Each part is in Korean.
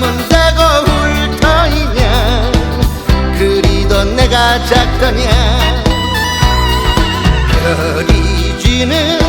머문다고 훑어이냐. 그리던 내가 작더냐. 별이 지는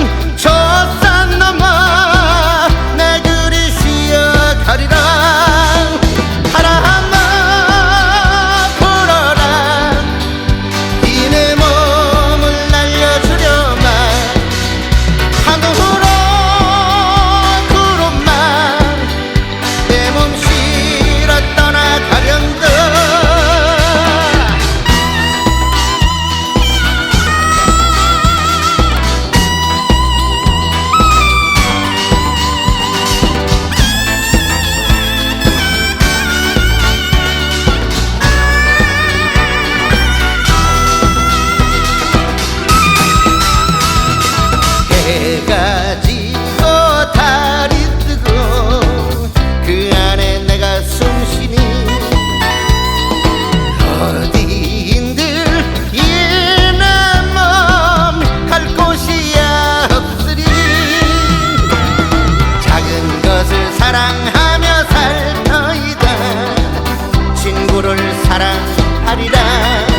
사랑하리라.